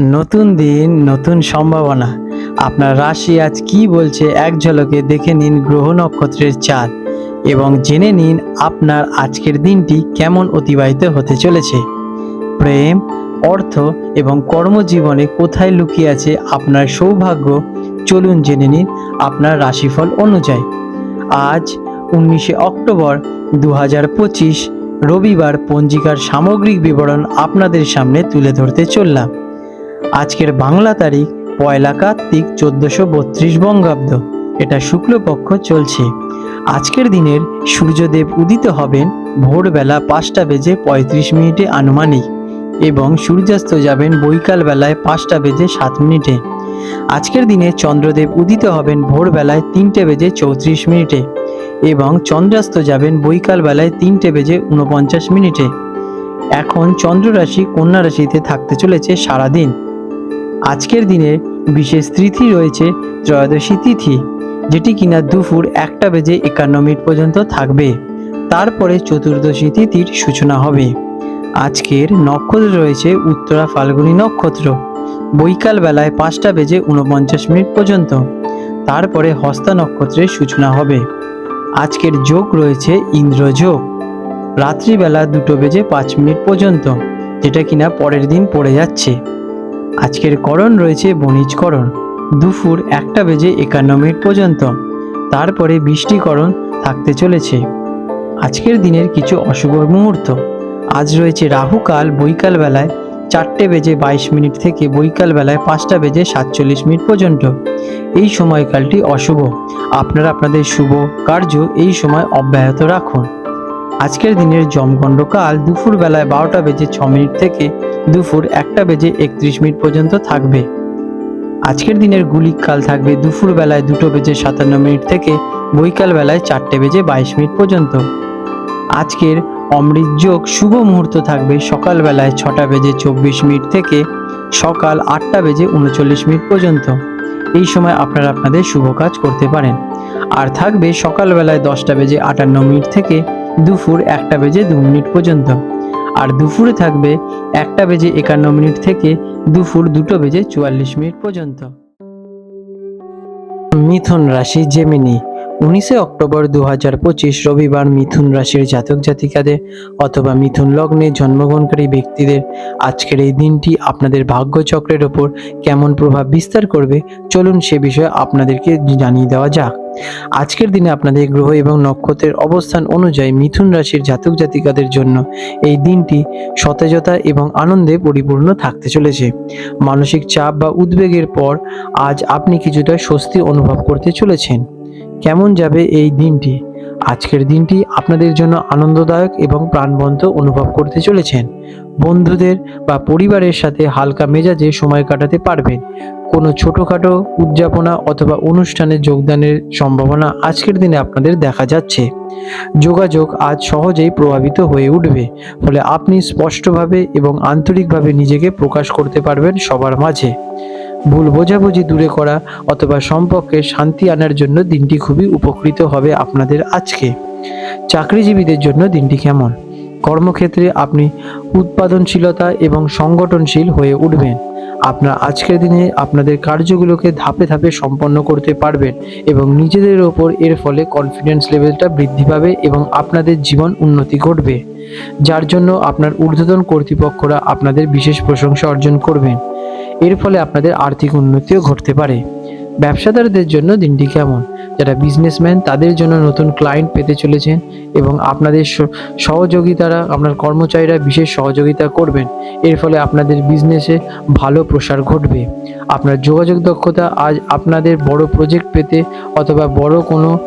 নতুন দিন, নতুন সম্ভাবনা। আপনার রাশি আজ কি বলছে এক ঝলকে দেখে নিন গ্রহ নক্ষত্রের চাঁদ এবং জেনে নিন আপনার আজকের দিনটি কেমন অতিবাহিত হতে চলেছে। প্রেম, অর্থ এবং কর্মজীবনে কোথায় লুকিয়ে আছে আপনার সৌভাগ্য? চলুন জেনে নিন আপনার রাশিফল অনুযায়ী। আজ উনিশে অক্টোবর দু হাজার পঁচিশ, রবিবার পঞ্জিকার সামগ্রিক বিবরণ আপনাদের সামনে তুলে ধরতে চললাম। আজকের বাংলা তারিখ পয়লা কার্তিক চোদ্দশো বত্রিশ বঙ্গাব্দ। এটা শুক্লপক্ষ চলছে। আজকের দিনের সূর্যদেব উদিত হবেন ভোরবেলা পাঁচটা বেজে পঁয়ত্রিশ মিনিটে আনুমানিক এবং সূর্যাস্ত যাবেন বৈকাল বেলায় পাঁচটা বেজে সাত মিনিটে। আজকের দিনে চন্দ্রদেব উদিত হবেন ভোরবেলায় তিনটে বেজে চৌত্রিশ মিনিটে এবং চন্দ্রাস্ত যাবেন বৈকাল বেলায় তিনটে বেজে উনপঞ্চাশ মিনিটে। এখন চন্দ্র রাশি কন্যা রাশিতে থাকতে চলেছে সারাদিন। আজকের দিনে বিশেষ তিথি রয়েছে ত্রয়োদশী তিথি, যেটি কিনা দুপুর একটা বেজে একান্ন মিনিট পর্যন্ত থাকবে। তারপরে চতুর্দশী তিথির সূচনা হবে। আজকের নক্ষত্র রয়েছে উত্তরা ফাল্গুনী নক্ষত্র। বৈকাল বেলায় পাঁচটা বেজে উনপঞ্চাশ মিনিট পর্যন্ত। তারপরে হস্তা নক্ষত্রের সূচনা হবে। আজকের যোগ রয়েছে ইন্দ্রযোগ রাত্রিবেলা দুটো বেজে পাঁচ মিনিট পর্যন্ত, যেটা কিনা পরের দিন পড়ে যাচ্ছে। আজকের করণ রয়েছে বণিজকরণ দুপুর একটা বেজে একান্ন মিনিট পর্যন্ত। তারপরে বৃষ্টিকরণ থাকতে চলেছে। আজকের দিনের কিছু অশুভ মুহূর্ত। আজ রয়েছে রাহুকাল বৈকাল বেলায় চারটে বেজে বাইশ মিনিট থেকে বৈকাল বেলায় পাঁচটা বেজে সাতচল্লিশ মিনিট পর্যন্ত। এই সময়কালটি অশুভ। আপনারা আপনাদের শুভ কার্য এই সময় অব্যাহত রাখুন। আজকের দিনের জমগণ্ড কাল দুপুর বেলায় বারোটা বেজে ছ মিনিট থেকে দুপুর একটা বেজে একত্রিশ মিনিট পর্যন্ত থাকবে। আজকের দিনের গুলিক কাল থাকবে দুপুর বেলায় দুটো বেজে সাতান্ন মিনিট থেকে বৈকাল বেলায় চারটে বেজে বাইশ মিনিট পর্যন্ত। আজকের অমৃত যোগ শুভ মুহূর্ত থাকবে সকাল বেলায় ছটা বেজে চব্বিশ মিনিট থেকে সকাল আটটা বেজে উনচল্লিশ মিনিট পর্যন্ত। এই সময় আপনারা আপনাদের শুভ কাজ করতে পারেন। আর থাকবে সকালবেলায় দশটা বেজে আটান্ন মিনিট থেকে দুপুর একটা বেজে দু মিনিট পর্যন্ত। আর দুপুরে থাকবে একটা বেজে একান্ন মিনিট থেকে দুপুর দুটো বেজে চুয়াল্লিশ মিনিট পর্যন্ত। মিথুন রাশি জেমিনি উনিশে অক্টোবর দু হাজার পঁচিশ রবিবার মিথুন রাশির জাতক জাতিকাদের অথবা মিথুন লগ্নে জন্মগ্রহণকারী ব্যক্তিদের আজকের এই দিনটি আপনাদের ভাগ্যচক্রের ওপর কেমন প্রভাব বিস্তার করবে, চলুন সে বিষয়ে আপনাদেরকে জানিয়ে দেওয়া যাক। আজকের দিনে আপনাদের গ্রহ এবং নক্ষত্রের অবস্থান অনুযায়ী মিথুন রাশির জাতক জাতিকাদের জন্য এই দিনটি সতেজতা এবং আনন্দে পরিপূর্ণ থাকতে চলেছে। মানসিক চাপ বা উদ্বেগের পর আজ আপনি কিছুটা স্বস্তি অনুভব করতে চলেছেন। কেমন যাবে এই দিনটি? আজকের দিনটি আপনাদের জন্য আনন্দদায়ক এবং প্রাণবন্ত অনুভব করতে চলেছেন। বন্ধুদের বা পরিবারের সাথে হালকা মেজাজে সময় কাটাতে পারবেন। কোনো ছোটোখাটো উদযাপনা অথবা অনুষ্ঠানে যোগদানের সম্ভাবনা আজকের দিনে আপনাদের দেখা যাচ্ছে। যোগাযোগ আজ সহজেই প্রভাবিত হয়ে উঠবে, ফলে আপনি স্পষ্টভাবে এবং আন্তরিকভাবে নিজেকে প্রকাশ করতে পারবেন সবার মাঝে। ভুল বোঝাবুঝি দূরে করা অথবা সম্পর্কে শান্তি আনার জন্য দিনটি খুবই উপকৃত হবে আপনাদের আজকে। চাকরিজীবীদের জন্য দিনটি কেমন? কর্মক্ষেত্রে আপনি উৎপাদনশীলতা এবং সংগঠনশীল হয়ে উঠবেন। আপনার আজকের দিনে আপনাদের কার্যগুলোকে ধাপে ধাপে সম্পন্ন করতে পারবেন এবং নিজেদের ওপর এর ফলে কনফিডেন্স লেভেলটা বৃদ্ধি পাবে এবং আপনাদের জীবন উন্নতি ঘটবে। যার জন্য আপনার ঊর্ধ্বতন কর্তৃপক্ষরা আপনাদের বিশেষ প্রশংসা অর্জন করবেন। এর ফলে আপনাদের আর্থিক উন্নতিও ঘটতে পারে। ব্যবসাদারদের জন্য দিনটি কেমন? যারা বিজনেসম্যান তাদের জন্য নতুন ক্লায়েন্ট পেতে চলেছেন এবং আপনাদের সহযোগিতারা, আপনার কর্মচারীরা বিশেষ সহযোগিতা করবেন। এর ফলে আপনাদের বিজনেসে ভালো প্রসার ঘটবে। আপনার যোগাযোগ দক্ষতা আজ আপনাদের বড় প্রজেক্ট পেতে অথবা বড় কোনো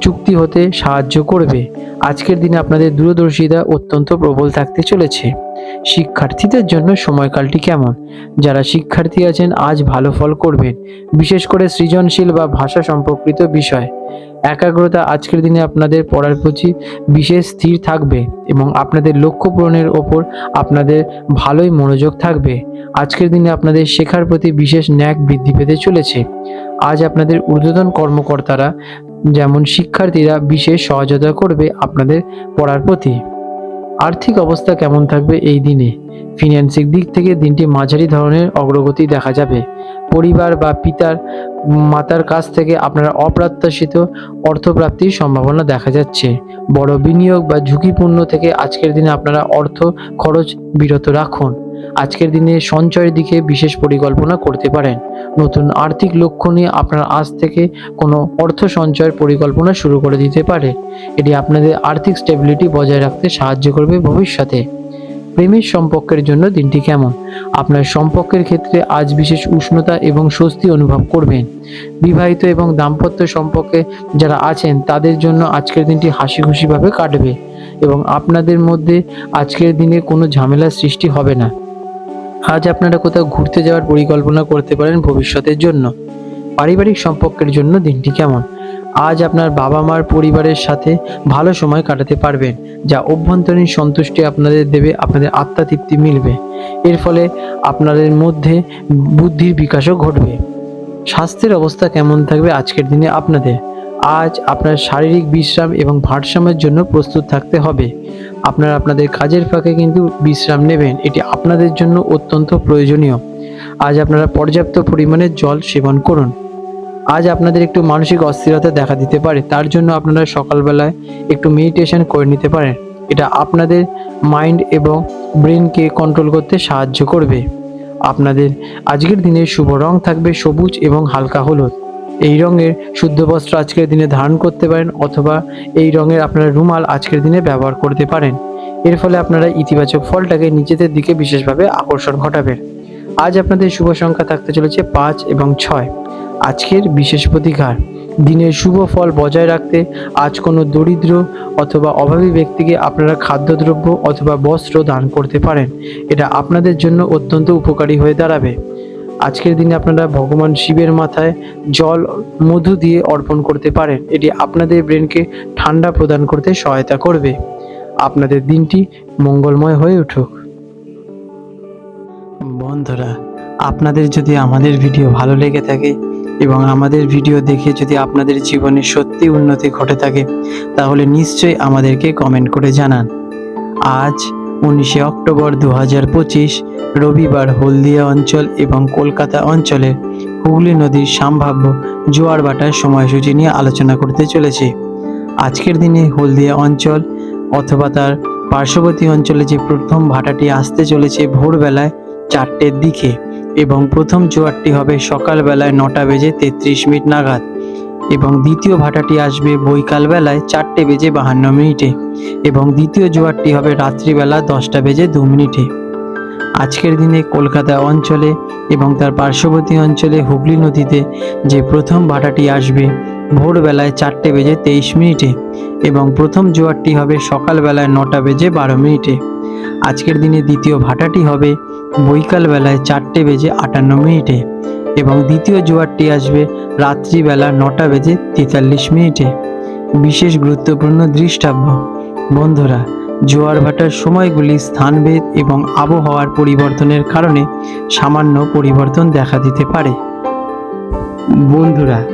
চুক্তি হতে সাহায্য করবে। আজকের দিনে আপনাদের দূরদর্শিতা অত্যন্ত প্রবল থাকতে চলেছে। শিক্ষার্থীদের জন্য সময়কালটি কেমন? যারা শিক্ষার্থী আছেন, আজ ভালো ফল করবেন। বিশেষ করে সৃজনশীল বা ভাষা সম্পর্কিত বিষয়। একাগ্রতা আজকের দিনে আপনাদের পড়ার প্রতি বিশেষ স্থির থাকবে এবং আপনাদের লক্ষ্য পূরণের ওপর আপনাদের ভালোই মনোযোগ থাকবে। আজকের দিনে আপনাদের শেখার প্রতি বিশেষ ন্যাক বৃদ্ধি পেতে চলেছে। আজ আপনাদের ঊর্ধ্বতন কর্মকর্তারা যেমন শিক্ষার্থীরা বিশেষ সহযোগিতা করবে আপনাদের পড়ার প্রতি। আর্থিক অবস্থা কেমন থাকবে এই দিনে? ফিন্যান্সিক দিক থেকে দিনটি মাঝারি ধরনের অগ্রগতি দেখা যাবে। পরিবার বা পিতার, মাতার কাছ থেকে আপনারা অপ্রত্যাশিত অর্থপ্রাপ্তির সম্ভাবনা দেখা যাচ্ছে। বড় বিনিয়োগ বা ঝুঁকিপূর্ণ থেকে আজকের দিনে আপনারা অর্থ খরচ বিরত রাখুন। আজকের দিনে সঞ্চয়ের দিকে বিশেষ পরিকল্পনা করতে পারেন। নতুন আর্থিক লক্ষ্য নিয়ে আপনার আজ থেকে কোনো অর্থ সঞ্চয়ের পরিকল্পনা শুরু করে দিতে পারে। এটি আপনাদের আর্থিক স্টেবিলিটি বজায় রাখতে সাহায্য করবে ভবিষ্যতে। প্রেমের সম্পর্কের জন্য দিনটি কেমন? আপনার সম্পর্কের ক্ষেত্রে আজ বিশেষ উষ্ণতা এবং স্বস্তি অনুভব করবেন। বিবাহিত এবং দাম্পত্য সম্পর্কে যারা আছেন, তাদের জন্য আজকের দিনটি হাসি খুশিভাবে কাটবে এবং আপনাদের মধ্যে আজকের দিনে কোনো ঝামেলার সৃষ্টি হবে না। আজ আপনারা কোথাও ঘুরতে যাওয়ার পরিকল্পনা করতে পারেন ভবিষ্যতের জন্য। পারিবারিক সম্পর্কের জন্য দিনটি কেমন? আজ আপনার বাবা মার পরিবারের সাথে ভালো সময় কাটাতে পারবেন, যা অভ্যন্তরীণ সন্তুষ্টি আপনাদের দেবে, আপনাদের আত্মাতৃপ্তি মিলবে। এর ফলে আপনাদের মধ্যে বুদ্ধির বিকাশও ঘটবে। স্বাস্থ্যের অবস্থা কেমন থাকবে আজকের দিনে আপনাদের? আজ আপনার শারীরিক বিশ্রাম এবং ভারসাম্যের জন্য প্রস্তুত থাকতে হবে। আপনারা আপনাদের কাজের ফাঁকে কিন্তু বিশ্রাম নেবেন, এটি আপনাদের জন্য অত্যন্ত প্রয়োজনীয়। আজ আপনারা পর্যাপ্ত পরিমাণে জল সেবন করুন। আজ আপনাদের একটু মানসিক অস্থিরতা দেখা দিতে পারে, তার জন্য আপনারা সকালবেলায় একটু মেডিটেশন করে নিতে পারেন। এটা আপনাদের মাইন্ড এবং ব্রেনকে কন্ট্রোল করতে সাহায্য করবে। আপনাদের আজকের দিনে শুভ রং থাকবে সবুজ এবং হালকা হলুদ। এই রঙের শুদ্ধ বস্ত্র আজকের দিনে ধারণ করতে পারেন অথবা এই রঙের আপনারা রুমাল আজকের দিনে ব্যবহার করতে পারেন। এর ফলে আপনারা ইতিবাচক ফলটাকে নিজেদের দিকে বিশেষভাবে আকর্ষণ ঘটাবেন। আজ আপনাদের শুভ সংখ্যা থাকতে চলেছে পাঁচ এবং ছয়। আজকের বিশেষ প্রতিকার। দিনের শুভ ফল বজায় রাখতে আজ কোনো দরিদ্র অথবা অভাবী ব্যক্তিকে আপনারা খাদ্যদ্রব্য অথবা বস্ত্র দান করতে পারেন। এটা আপনাদের জন্য অত্যন্ত উপকারী হয়ে দাঁড়াবে। আজকের দিনে আপনারা ভগবান শিবের মাথায় জল, মধু দিয়ে অর্পণ করতে পারেন। এটি আপনাদের ব্রেনকে ঠান্ডা প্রদান করতে সহায়তা করবে। আপনাদের দিনটি মঙ্গলময় হয়ে উঠুক। বন্ধুরা, আপনাদের যদি আমাদের ভিডিও ভালো লেগে থাকে এবং আমাদের ভিডিও দেখে যদি আপনাদের জীবনে সত্যি উন্নতি ঘটে থাকে, তাহলে নিশ্চয়ই আমাদেরকে কমেন্ট করে জানান। আজ উনিশে অক্টোবর দু হাজার পঁচিশ, রবিবার হলদিয়া অঞ্চল এবং কলকাতা অঞ্চলে হুগলি নদীর সম্ভাব্য জোয়ার ভাটার সময়সূচি নিয়ে আলোচনা করতে চলেছে। আজকের দিনে হলদিয়া অঞ্চল অথবা তার পার্শ্ববর্তী অঞ্চলে যে প্রথম ভাটাটি আসতে চলেছে ভোরবেলায় চারটের দিকে এবং প্রথম জোয়ারটি হবে সকালবেলায় নটা বেজে তেত্রিশ মিনিট নাগাদ এবং দ্বিতীয় ভাটাটি আসবে বৈকালবেলায় চারটে বেজে বাহান্ন মিনিটে এবং দ্বিতীয় জোয়ারটি হবে রাত্রিবেলা দশটা বেজে দু মিনিটে। আজকের দিনে কলকাতা অঞ্চলে এবং তার পার্শ্ববর্তী অঞ্চলে হুগলি নদীতে যে প্রথম ভাটাটি আসবে ভোরবেলায় চারটে বেজে তেইশ মিনিটে এবং প্রথম জোয়ারটি হবে সকালবেলায় নটা বেজে বারো মিনিটে। আজকের দিনে দ্বিতীয় ভাটাটি হবে বৈকালবেলায় চারটে বেজে আটান্ন মিনিটে এবং দ্বিতীয় জোয়ারটি আসবে রাত্রিবেলা নটা বেজে তেতাল্লিশ মিনিটে। বিশেষ গুরুত্বপূর্ণ দৃষ্টাব্য, বন্ধুরা, জোয়ার ভাটার সময়গুলি স্থানভেদ এবং আবহাওয়ার পরিবর্তনের কারণে সামান্য পরিবর্তন দেখা দিতে পারে। বন্ধুরা